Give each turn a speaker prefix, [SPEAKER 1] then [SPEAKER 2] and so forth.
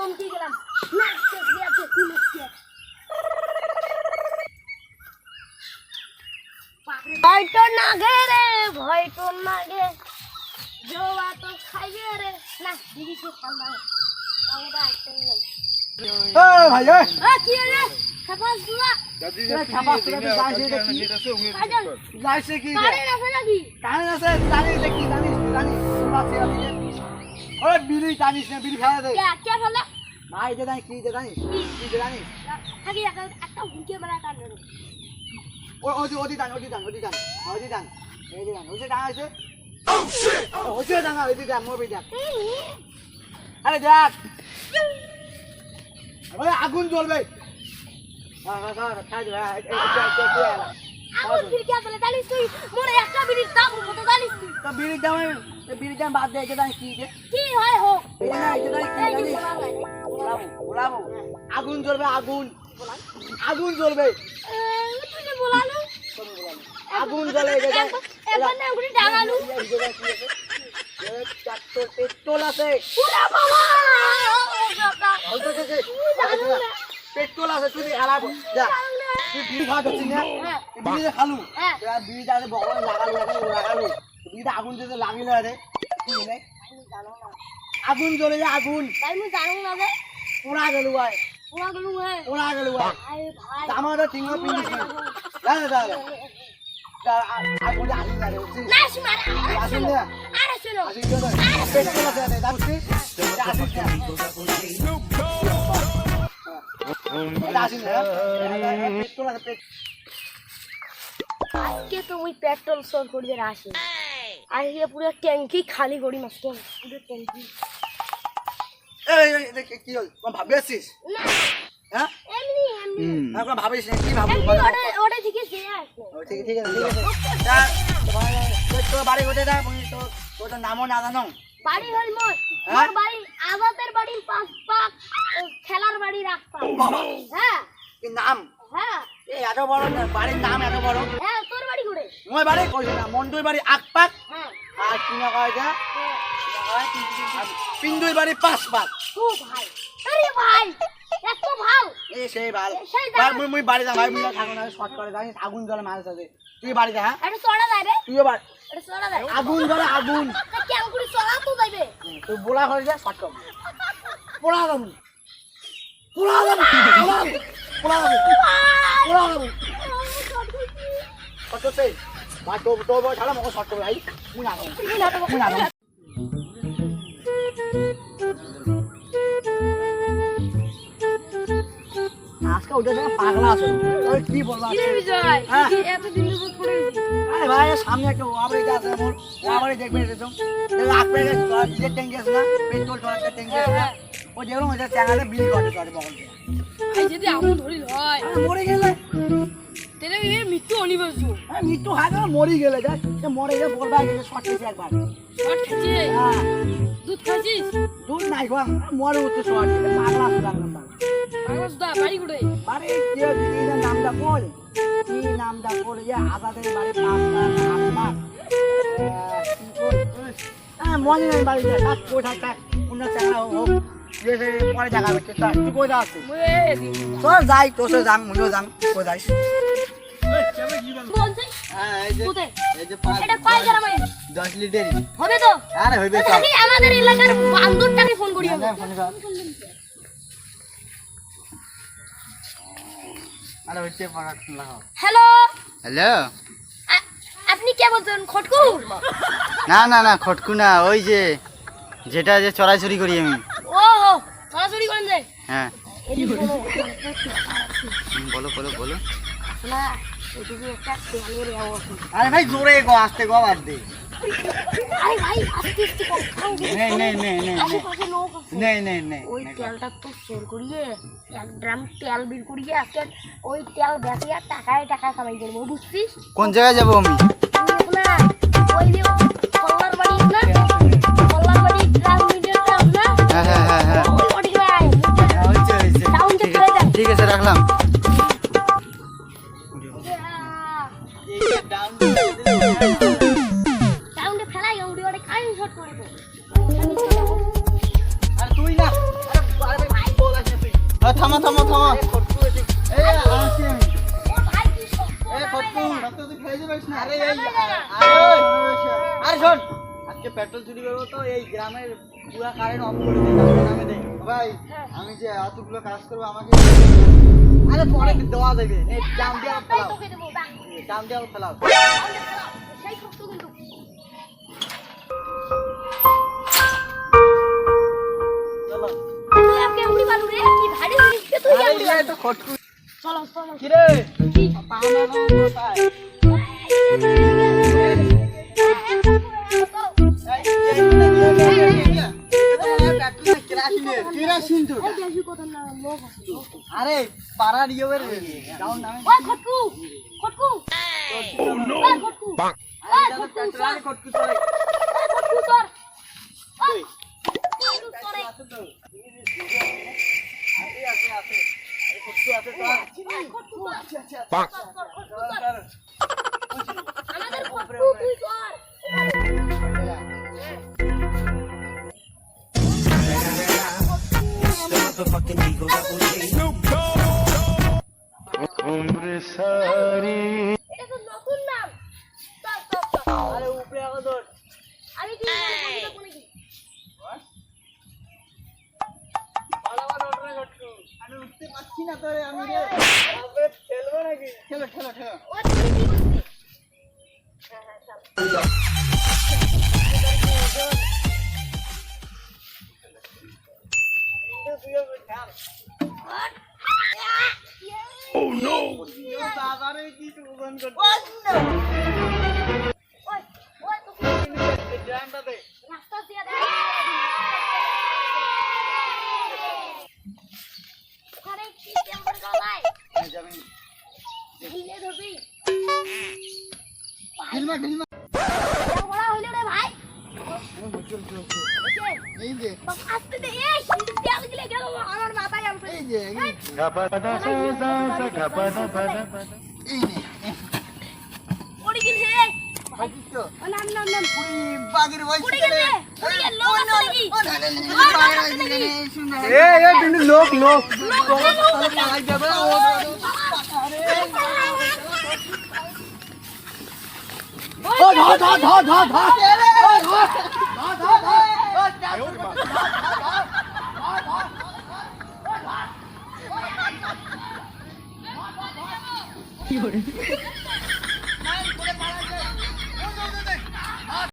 [SPEAKER 1] চমকে গেলাম। না চমকে আছে কি মুখছে ভয় তো নাগে রে ভয় তো নাগে জোয়া তো খাইবে রে। না দিদি তো ঠান্ডা আমরা একদম নেই।
[SPEAKER 2] এ ভাই
[SPEAKER 1] আ কি রে খাপাস দুয়া
[SPEAKER 2] যাইছে কি জানিস জানিস জানিস ওই বিড়ি জানিস না বিড়ি ফেলা দে
[SPEAKER 1] কে কে ফেলে
[SPEAKER 2] ভাই যে জানিস কি যে জানিস কি যে জানিস
[SPEAKER 1] থাকি একটা হুকে বেলা টানবে
[SPEAKER 2] ও ওদি ওদি দান ওদি দান ওদি দান ওদি দান এই যে দান ওই যে দান আছে ওই যে দান ওই দান মোর বিদান আরে দেখ ওই আগুন জ্বলবে হ্যাঁ হ্যাঁ হ্যাঁ হ্যাঁ
[SPEAKER 1] জানিস তুই একটা বিড়ির দাম কত জানিস তুই
[SPEAKER 2] তো বিড়ি দাম বিড়ি দাম বাদ দে কি
[SPEAKER 1] কি হয় হোক
[SPEAKER 2] না কি জানিস
[SPEAKER 1] হয়
[SPEAKER 2] আগুন জ্বলবে আগুন আগুন জ্বলবে
[SPEAKER 1] তুই যে বলালু
[SPEAKER 2] আগুন জ্বলে
[SPEAKER 1] না ডাঙালু
[SPEAKER 2] পেট্রোল আছে পেট্রোল আছে তুই হারাবো যা বিড়ি খাওয়া না।
[SPEAKER 1] হ্যাঁ
[SPEAKER 2] বিড়ি যে খালু।
[SPEAKER 1] হ্যাঁ।
[SPEAKER 2] এবার বিড়ি যাতে বগলে লাগালু লাগালু বিড়িটা আগুন যদি লাগিলে রে। কি হলে
[SPEAKER 1] আমি জানো না
[SPEAKER 2] আগুন জ্বলে যায় আগুন।
[SPEAKER 1] তাই আমি জানো না রে
[SPEAKER 2] পোড়া গেল ভাই
[SPEAKER 1] গেলু
[SPEAKER 2] পোড়া গেল ভাই।
[SPEAKER 1] আরে
[SPEAKER 2] না
[SPEAKER 1] আজকে তো ওই পেট্রোল সর করবে আসে আজকে পুরো ট্যাঙ্কি খালি করি মাস্টার পুরো ট্যাঙ্কি
[SPEAKER 2] কি- হল? ভাবি আছিস হ্যাঁ?
[SPEAKER 1] এমনি এমনি।
[SPEAKER 2] ভাবিস কি ভাববো?
[SPEAKER 1] ওটা ওটা থেকে যে আসে।
[SPEAKER 2] ও, ঠিক ঠিক আছে ঠিক আছে। যা তোমার তোর- তোর বাড়ি কোথায়? যা তোর নামও না জানো?
[SPEAKER 1] বাড়ি হল মোর।
[SPEAKER 2] হ্যাঁ?
[SPEAKER 1] মোর বাড়ি আজাদের বাড়ির পাশ পাক খেলার বাড়ির এক
[SPEAKER 2] পাক
[SPEAKER 1] হ্যাঁ।
[SPEAKER 2] কি নাম?
[SPEAKER 1] হ্যাঁ।
[SPEAKER 2] এত বড় বাড়ির নাম এত বড়?
[SPEAKER 1] হ্যাঁ তোর বাড়ি করে?
[SPEAKER 2] তোমার বাড়ি? কই? না মন্ডুই বাড়ি আকপাক
[SPEAKER 1] হ্যাঁ।
[SPEAKER 2] আর কি না কয় যা
[SPEAKER 1] পিন্দুই
[SPEAKER 2] পিন্ডুর বাড়ি। পাঁচ পাক
[SPEAKER 1] ও ভাই। আরে ভাই। এত ভালো।
[SPEAKER 2] এই সেই ভালো। ভাই
[SPEAKER 1] দাম।
[SPEAKER 2] মুই মুই বাড়ি যা ভাই মুই থাকো না শর্ট করে জানিস আগুন জ্বলে মাছ আছে তুই বাড়ি যা হ্যাঁ?
[SPEAKER 1] এটা চড়া যায় রে।
[SPEAKER 2] তুইও বাড়ি
[SPEAKER 1] এটা চড়া যায়।
[SPEAKER 2] আগুন জ্বলে আগুন।
[SPEAKER 1] তা করে চড়া তো যাইবে
[SPEAKER 2] তুই বোলা করে যা শর্ট কর পোড়া পোড়া পোড়া পোড়া ভাই তো তো ছাড়া মকে শর্ট করে ভাই মুই না যাব মুই না আজকে ওটা জায়গা পাগলা আছে। ওই কি বলব?
[SPEAKER 1] বিজয়?
[SPEAKER 2] হ্যাঁ।
[SPEAKER 1] এত দিন ধরে পড়ে
[SPEAKER 2] আরে ভাই সামনে একটা ওয়াবরে যা আছে মোর ওয়াবরে দেখবে এসেছ লাখ পেগে ডিজেল ট্যাঙ্কি আছে না? পেট্রোল ট্যাঙ্কি ট্যাঙ্কি আছে না? ও যেগুলো মধ্যে চ্যানেলে বিল করে করে বগল দিয়ে
[SPEAKER 3] এই যদি আমন ধরিল হয়।
[SPEAKER 2] মরে গেলে।
[SPEAKER 3] তাহলে এর মৃত্যু অনিবার্য।
[SPEAKER 2] আরে মৃত্যু হয় না মরে গেলে যা সে মরে গেলে বলবা গেলে শর্ট খেয়েছে একবার।
[SPEAKER 3] শর্ট খাচ্ছি
[SPEAKER 2] হ্যাঁ।
[SPEAKER 3] দুধ খাচ্ছিস
[SPEAKER 2] দুধ নাই খোয়া মরে উঠছে শর্ট পাগলা আছে
[SPEAKER 3] বাড়ি
[SPEAKER 2] নামটা বল। কি নামটা বল যে আজাদের বাড়ি পাঁচটা হ্যাঁ মনে নাই বাড়ি যা থাক? অন্য হোক পরে দেখা তুই চল যাই তোর হ্যাঁ যে
[SPEAKER 1] কোথায়
[SPEAKER 2] এই যে
[SPEAKER 1] এটা কয় গ্রাম আছে?
[SPEAKER 2] দশ লিটার
[SPEAKER 1] হবে তো?
[SPEAKER 2] আরে হইবে
[SPEAKER 1] আমাদের এলাকার বান্দরটাকে ফোন করি
[SPEAKER 2] ফোন কর।
[SPEAKER 1] হ্যালো?
[SPEAKER 4] হ্যালো?
[SPEAKER 1] আপনি কে বলছেন? খটকু?
[SPEAKER 4] না না না খটকু না ওই যে যেটা যে চড়াচড়ি করি আমি।
[SPEAKER 1] ও করেন যে।
[SPEAKER 4] হ্যাঁ।
[SPEAKER 1] বলো।
[SPEAKER 4] বলো বলো
[SPEAKER 2] আরে ভাই জোরে গো আসতে গো বাদ দে।
[SPEAKER 1] আরে ভাই আস্তে আস্তে
[SPEAKER 2] নে নে নে নে
[SPEAKER 1] আশেপাশে লোক আছে
[SPEAKER 2] নে নে নে
[SPEAKER 1] ওই তেলটা তো করিয়ে এক ড্রাম তেল বের করিয়ে ওই তেল বেঁচে আর টাকায় টাকা কামাই করব বুঝছিস?
[SPEAKER 4] কোন জায়গায় যাব আমি?
[SPEAKER 2] আরে শোন আজকে পেট্রোল চুরি করব তো এই গ্রামের পুরা কারেন্ট অফ করে দেই। ভাই আমি যে এতগুলো কাজ করব আমাকে আরে পরে দেওয়া দেবে। এই জাম দিয়ে ফেলাও। জাম দিয়ে ফেলাও।
[SPEAKER 1] সেই শক্ত কিন্তু।
[SPEAKER 2] চলো।
[SPEAKER 1] উড়ি বালু
[SPEAKER 2] তো ওটা। আরে পাড়ার ইয়ের ডাউন নামে।
[SPEAKER 1] ওই খটকু খটকু। খটকু। ওই খটকু সর
[SPEAKER 2] খটকু চলে।
[SPEAKER 1] খটকু সর ওই। খটকু সরে
[SPEAKER 2] আছে তো আছে আছে
[SPEAKER 1] আমি কি
[SPEAKER 2] আমি উঠতে পারছি না তোরে আমি রে খেলব নাকি? খেলো খেলো খেলো।
[SPEAKER 1] হ্যাঁ হ্যাঁ
[SPEAKER 2] এই যে
[SPEAKER 1] বাবা আসতে দে এই সিঁড়ি দিয়ে গেলে গেল আমার মাথায় আসবে
[SPEAKER 2] এই যে এই
[SPEAKER 1] পড়ে গেল হে
[SPEAKER 2] ভাইছিস তো
[SPEAKER 1] নাম নাম নাম
[SPEAKER 2] পুরি বাগের বয়স
[SPEAKER 1] পড়ে গেল রে পড়ে গেল লোক আছে নাকি
[SPEAKER 2] এ এ কিন্তু লোক লোক ও ধর ধর ধর ধর ধর
[SPEAKER 1] কি